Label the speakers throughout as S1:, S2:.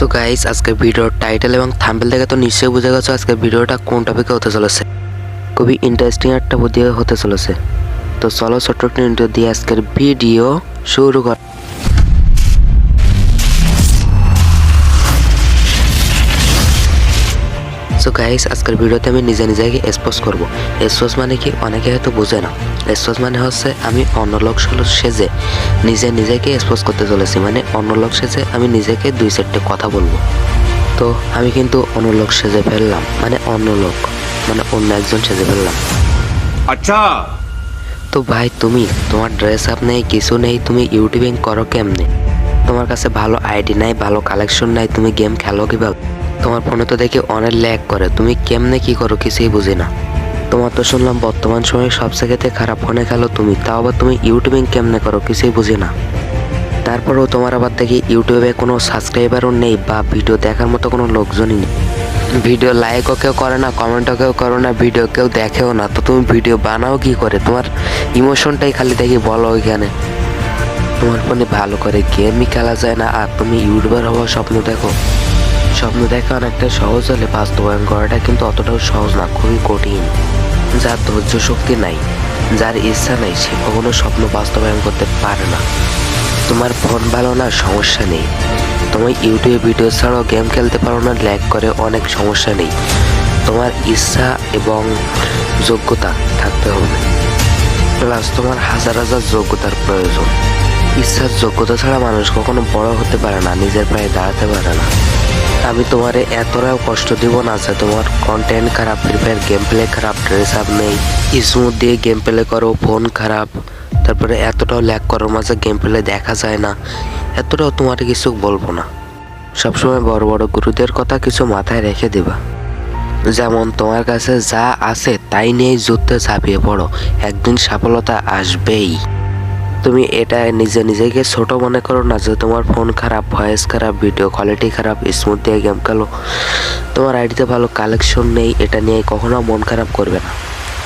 S1: So guys আজকের ভিডিওর title এবং থাম্বেল দেখে তো নিশ্চয়ই বুঝে গেছো আজকের ভিডিওটা কোন টপিকে হতে চলেছে। খুবই ইন্টারেস্টিং একটা বুদ্ধি হতে চলেছে। তো চলো ছোট্ট দিয়ে আজকের ভিডিও শুরু কর সো গাইস আজকের ভিডিওতে আমি নিজে নিজেকে এক্সপোজ করব। এক্সপোজ মানে কি? অনেকে হয়তো বোঝে না। এক্সপোজ মানে হচ্ছে আমি অন্য লোক সেজে নিজে নিজেকে এক্সপোজ করতে চলেছি। মানে অন্য লোক সেজে আমি নিজেকে দুই চারটে কথা বলব। তো আমি কিন্তু অন্য লোক সেজে ফেললাম। মানে অন্য লোক মানে অন্য একজন সেজে ফেললাম।
S2: আচ্ছা।
S1: তো ভাই তুমি তোমার ড্রেস আপ নেই কিছু নেই তুমি ইউটিউবিং করো কেমনে? তোমার কাছে ভালো আইডি নাই ভালো কালেকশন নাই তুমি গেম খেলো কীভাবে? তোমার ফোনে তো দেখি অনেক ল্যাগ করে। তুমি কেমনে কি করো কিছুই বুঝি না। তোমার তো শুনলাম বর্তমান সময়ে সব জায়গাতে খারাপ ফোনে খেলো তুমি। তাও আবার তুমি ইউটিউবিং কেমনে করো কিছুই বুঝি না। তারপরেও তোমার আবার দেখি ইউটিউবে কোনো সাবস্ক্রাইবারও নেই বা ভিডিও দেখার মতো কোনো লোকজনই নেই। ভিডিও লাইকও কেউ করে না কমেন্টও কেউ করো না ভিডিও কেউ দেখেও না। তো তুমি ভিডিও বানাও কি করে? তোমার ইমোশনটাই খালি দেখি বলো ওইখানে। তোমার ফোনে ভালো করে গেমই খেলা যায় না। আর তুমি ইউটিউবার হওয়ার স্বপ্ন দেখো। স্বপ্ন দেখা অনেকটা সহজ হলে বাস্তবায়ন করাটা কিন্তু অতটাও সহজ না, খুবই কঠিন। যার ধৈর্য শক্তি নাই, যার ইচ্ছা নাই, সে কখনো স্বপ্ন বাস্তবায়ন করতে পারে না। তোমার ফোন ভালো না, সমস্যা নেই। তোমার ইউটিউবে ভিডিও ছাড়াও গেম খেলতে পারো না, ল্যাগ করে অনেক সমস্যা নেই। তোমার ইচ্ছা এবং যোগ্যতা থাকতে হবে। প্লাস তোমার হাজার হাজার যোগ্যতার প্রয়োজন। ইচ্ছার যোগ্যতা ছাড়া মানুষ কখনো বড় হতে পারে না, নিজের পায়ে দাঁড়াতে পারে না। আমি তোমারে এতটাও কষ্ট দিব না যে তোমার কন্টেন্ট খারাপ ফ্রি ফায়ার গেম প্লে খারাপ ড্রেস আপ নেই। স্মুথ দিয়ে গেম প্লে করো ফোন খারাপ। তারপরে এতটাও ল্যাক করার মাঝে গেম প্লে দেখা যায় না। এতটাও তোমার কিছু বলব না। সবসময় বড় বড় গুরুদের কথা কিছু মাথায় রেখে দিবা। যেমন তোমার কাছে যা আছে তাই নিয়েই যুদ্ধে ঝাঁপিয়ে পড়ো। একদিন সফলতা আসবেই। তুমি এটা নিজে নিজেকে ছোট মনে করো না যে তোমার ফোন খারাপ ভয়েস খারাপ ভিডিও কোয়ালিটি খারাপ স্মুথ দিয়ে গেম খেলো। তোমার আইডিতে ভালো কালেকশন নেই, এটা নিয়ে কখনো মন খারাপ করবে না।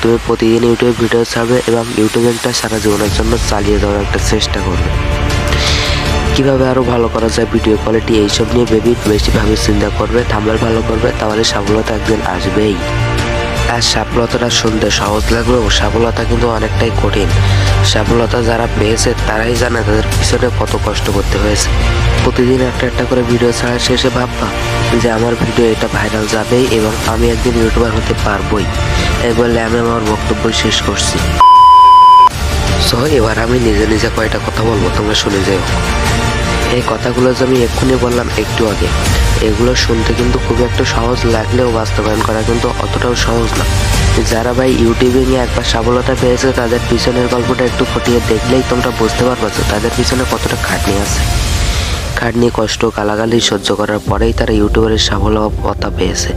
S1: তুমি প্রতিদিন ইউটিউবে ভিডিও ছাড়বে এবং ইউটিউবিংটা সারা জীবনের জন্য চালিয়ে যাওয়ার একটা চেষ্টা করবে। কীভাবে আরও ভালো করা যায় ভিডিও কোয়ালিটি এইসব নিয়ে বেবি বেশিভাবে চিন্তা করবে থাম্বনেল ভালো করবে, তাহলে সফলতা একদিন আসবেই। আর সফলতাটা শুনতে সহজ লাগলেও সফলতা কিন্তু অনেকটাই কঠিন। সফলতা যারা পেয়েছে, তারাই জানে তাদের পিছনে কত কষ্ট করতে হয়েছে। প্রতিদিন একটা একটা করে ভিডিও ছাড়ার শেষে ভাববা যে আমার ভিডিও এটা ভাইরাল যাবেই এবং আমি একদিন ইউটিউবার হতে পারবই। এই বলে আমি আমার বক্তব্য শেষ করছি। সো এবার আমি নিজে নিজে কয়টা কথা বলব, তোমরা শুনে যাও। এই কথাগুলো যে আমি এক্ষুনি বললাম একটু আগে, এগুলো শুনতে কিন্তু খুব একটা সহজ লাগলেও বাস্তবায়ন করা কিন্তু অতটাও সহজ না। যারা ভাই ইউটিউবিং এ একবার সফলতা পেয়েছে, তাদের পিছনের গল্পটা একটু ফুটিয়ে দেখলেই তোমরা বুঝতে পারবে যে তাদের পিছনে কতটা খাটনি আছে। খাটনি, কষ্ট, গালাগালি সহ্য করার পরেই তারা ইউটিউবের সফলতা পেয়েছে।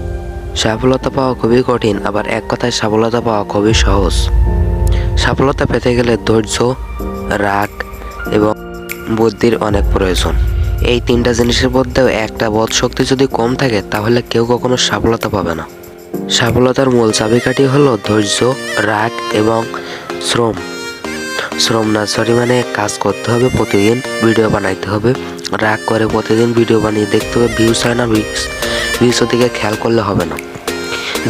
S1: সফলতা পাওয়া খুবই কঠিন, আবার এক কথায় সফলতা পাওয়া খুবই সহজ। সফলতা পেতে গেলে ধৈর্য, রাগ এবং বুদ্ধির অনেক প্রয়োজন। এই তিনটা জিনিসের মধ্যেও একটা বোধ শক্তি যদি কম থাকে, তাহলে কেউ কখনো সফলতা পাবে না। সফলতার মূল চাবিকাঠি হলো ধৈর্য, রাগ এবং শ্রম। শ্রম না সরি মানে কাজ করতে হবে প্রতিদিন ভিডিও বানাইতে হবে। রাগ করে প্রতিদিন ভিডিও বানিয়ে দেখতে হবে ভিউস হয় না ভিউস ভিউস দিকে খেয়াল করলে হবে না।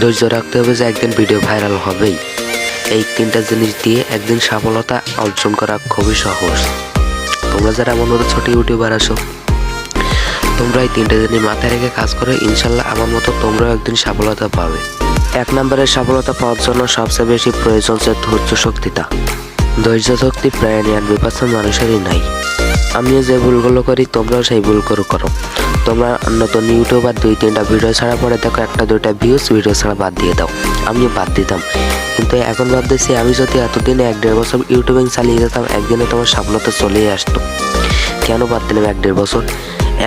S1: ধৈর্য রাখতে হবে যে একদিন ভিডিও ভাইরাল হবেই। এই তিনটা জিনিস দিয়ে একদিন সফলতা অর্জন করা খুবই সহজ। তোমরা যারা মতো ছোট ইউটিউবার আসো তোমরা এই তিনটে জিনিস মাথায় রেখে কাজ করো, ইনশাল্লাহ আমার মতো তোমরাও একদিন সফলতা পাবে। এক নম্বরে সফলতা পাওয়ার জন্য সবচেয়ে বেশি প্রয়োজন যে ধৈর্য শক্তিটা। ধৈর্য শক্তি প্রায় নিরানব্বই পার্সেন্ট মানুষেরই নাই। আমিও যে ভুলগুলো করি, তোমরাও সেই ভুলগুলো করো তোমরা নতুন ইউটিউবার দুই তিনটা ভিডিও ছাড়া পরে দেখো, একটা দুইটা ভিউজ ভিডিও ছাড়া বাদ দিয়ে দাও। আমিও বাদ দিতাম। কিন্তু এখন ভাবতেছি আমি যদি এতদিনে এক দেড় বছর ইউটিউবিং চালিয়ে যেতাম, একদিনে তোমার সফলতা চলেই আসতো। কেন বাদ দিলাম এক দেড় বছর?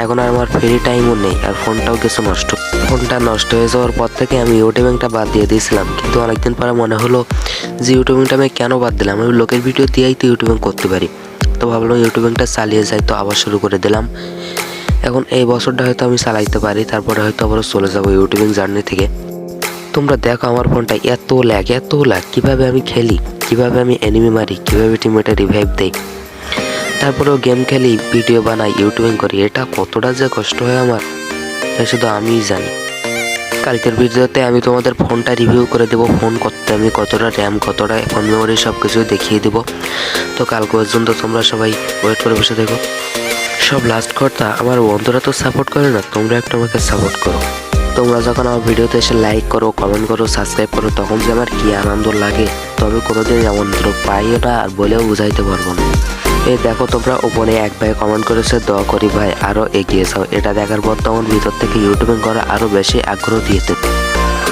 S1: এখন আর আমার ফ্রি টাইমও নেই, আর ফোনটাও কিছু নষ্ট। ফোনটা নষ্ট হয়ে যাওয়ার পর থেকে আমি ইউটিউবিংটা বাদ দিয়ে দিয়েছিলাম। কিন্তু অনেকদিন পরে মনে হলো যে ইউটিউবিংটা আমি কেন বাদ দিলাম? আমি লোকের ভিডিও দিয়েই তো ইউটিউবিং করতে পারি। তো ভাবলাম ইউটিউবিংটা চালিয়ে যাই, তো আবার শুরু করে দিলাম। এখন এই বছরটা হয়তো আমি চালাইতে পারি, তারপরে হয়তো আবার চলে যাব ইউটিউবিং জার্নি থেকে। তোমরা দেখো আমার ফোনটা এত ল্যাগ এত ল্যাগ কীভাবে আমি খেলি? কীভাবে আমি এনিমি মারি? কীভাবে টিমেটা রিভাইভ দেই? তারপরেও গেম খেলি, ভিডিও বানাই, ইউটিউবিং করি, এটা কতটা যে কষ্ট হয় আমার তাই শুধু আমিই জানি। কালকের ভিডিওতে আমি তোমাদের ফোনটা রিভিউ করে দেবো, ফোন করতে আমি কতটা র্যাম কতটা ফোন মেমোরি সব কিছু দেখিয়ে দেবো। তো কাল পর্যন্ত তোমরা সবাই ওয়েট করে বসে দেখো সব লাস্ট কথা আমার বন্ধুরা তো সাপোর্ট করে না, তোমরা একটু আমাকে সাপোর্ট করো। তোমরা যখন আমার ভিডিওতে এসে লাইক করো কমেন্ট করো সাবস্ক্রাইব করো, তখন যে আমার কি আনন্দ লাগে, তবে কোনোদিন আনন্দ পাইও না আর বলেও বুঝাইতে পারব না। এই দেখো তোমরা ওপরে এক ভাই কমেন্ট করেছে, দোয়া করি ভাই আরও এগিয়ে যাও। এটা দেখার পর তখন ভিতর থেকে ইউটিউবিং করা আরও বেশি আগ্রহ দিয়েছে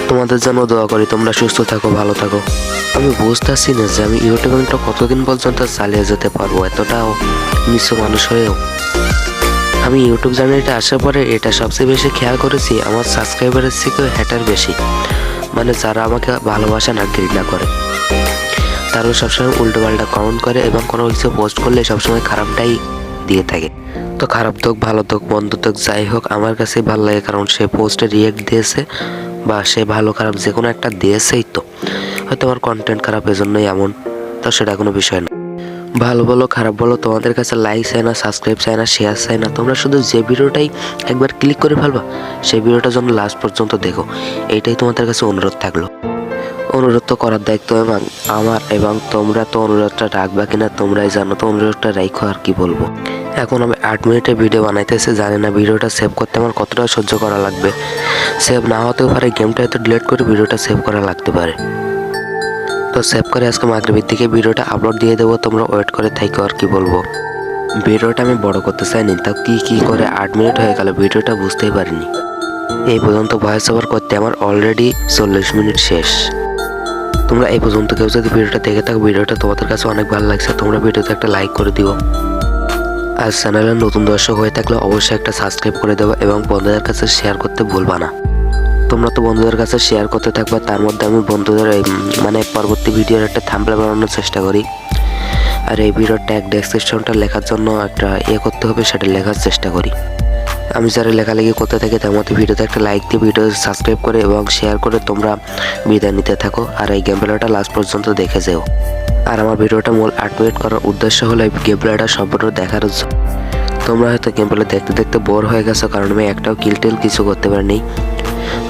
S1: তোমাদের জন্য দোয়া করি, তোমরা সুস্থ থাকো, ভালো থাকো। আমি বুঝতে বুঝতেছি না যে আমি ইউটিউবিংটা কতদিন পর্যন্ত চালিয়ে যেতে পারব, এতটাও নিচু মানুষ হয়েও। আমি ইউটিউব চ্যানেলটা আসার পরে এটা সবচেয়ে বেশি খেয়াল করেছি, আমার সাবস্ক্রাইবারের থেকেও হ্যাটার বেশি। মানে যারা আমাকে ভালোবাসে না, ঘৃণা করে। তারাও সবসময় উল্টো পাল্টা কমেন্ট করে এবং কোনো কিছু পোস্ট করলে সবসময় খারাপটাই দিয়ে থাকে। তো খারাপ হোক ভালো হোক বন্ধু হোক যাই হোক, আমার কাছে ভালো লাগে কারণ সে পোস্টে রিয়েক্ট দিয়েছে বা সে ভালো খারাপ যে কোনো একটা দিয়েছেই তো। হয়তো আমার কন্টেন্ট খারাপ এজন্যই এমন, তো সেটা কোনো বিষয় না। ভালো বলো, খারাপ বলো, তোমাদের কাছে লাইক চাই না সাবস্ক্রাইব চাই না শেয়ার চাই না, তোমরা শুধু যে ভিডিওটাই একবার ক্লিক করে ফেলবা, সেই ভিডিওটা যেন লাস্ট পর্যন্ত দেখো। এইটাই তোমাদের কাছে অনুরোধ থাকল। অনুরোধ তো করার দায়িত্ব এবং আমার এবং তোমরা তো অনুরোধটা রাখবা কিনা তোমরাই জানো, তো অনুরোধটা রাখো আর কি বলব। এখন আমি আট মিনিটের ভিডিও বানাইতেছি, জানি না ভিডিওটা সেভ করতে আমার কতটা সহ্য করা লাগবে। সেভ না হতেও পারে গেমটা হয়তো ডিলিট করে ভিডিওটা সেভ করা লাগতে পারে। তো সেভ করে আজকে মাগরিবের দিকে ভিডিওটা আপলোড দিয়ে দেবো, তোমরা ওয়েট করে থাকো আর কি বলব। ভিডিওটা আমি বড় করতে চাইনি, তা কি কি করে আট মিনিট হয়ে গেল, ভিডিওটা বুঝতেই পারিনি। এই পর্যন্ত ভয়েস ওভার করতে আমার অলরেডি চল্লিশ মিনিট শেষ। তোমরা এই পর্যন্ত কেউ যদি ভিডিওটা দেখে থাকো, ভিডিওটা তোমাদের কাছে অনেক ভালো লাগছে, তোমরা ভিডিওতে একটা লাইক করে দিও। আর চ্যানেলের নতুন দর্শক হয়ে থাকলে অবশ্যই একটা সাবস্ক্রাইব করে দেবো এবং বন্ধুদের কাছে শেয়ার করতে ভুলবা না। তোমরা তো বন্ধুদের কাছে শেয়ার করতে থাকবা, তার মধ্যে আমি বন্ধুদের মানে পরবর্তী ভিডিওর একটা থাম্বনেল বানানোর চেষ্টা করি। আর এই ভিডিওর ট্যাগ ডেসক্রিপশনটা লেখার জন্য একটা ইয়ে করতে হবে, সেটা লেখার চেষ্টা করি। আমি যারা লেখালেখি করতে থাকি, তার মধ্যে ভিডিওতে একটা লাইক দিয়ে ভিডিও সাবস্ক্রাইব করে এবং শেয়ার করে তোমরা বিদায় নিতে থাকো। আর এই গেম লাস্ট পর্যন্ত দেখে যেও। আর আমার ভিডিওটা মূল আট মিনিট করার উদ্দেশ্য হলো এই গেম প্লেটা সম্পূর্ণ দেখার জন্য। তোমরা হয়তো গেম প্লে দেখতে দেখতে বোর হয়ে গেছো, কারণ আমি একটাও কিল টিল কিছু করতে পারিনি।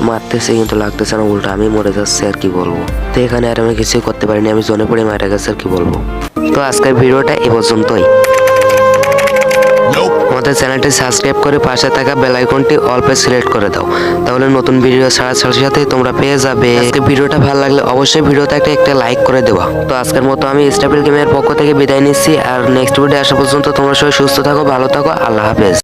S1: মারতেছে কিন্তু লাগতেছে না, উল্টো আমি মরে যাচ্ছি, আর কি বলব? তো এখানে আর আমি কিছুই করতে পারিনি, আমি জনে পড়ে মারা গেছে, আর কি বলব? তো আজকের ভিডিওটা এ পর্যন্তই। আমাদের চ্যানেলটি সাবস্ক্রাইব করে পাশে থাকা বেল আইকনটি অল্পে সিলেক্ট করে দাও। তাহলে নতুন ভিডিও ছাড়ার সাথে সাথে তোমরা পেয়ে যাবে। আজকে ভিডিওটা ভালো লাগলে অবশ্যই ভিডিওতে একটা একটা লাইক করে দেওয়া তো আজকের মতো আমি স্টাপিল গেমের পক্ষ থেকে বিদায় নিচ্ছি। আর নেক্সট ভিডিও আসা পর্যন্ত তোমরা সবাই সুস্থ থাকো, ভালো থাকো, আল্লাহ হাফেজ।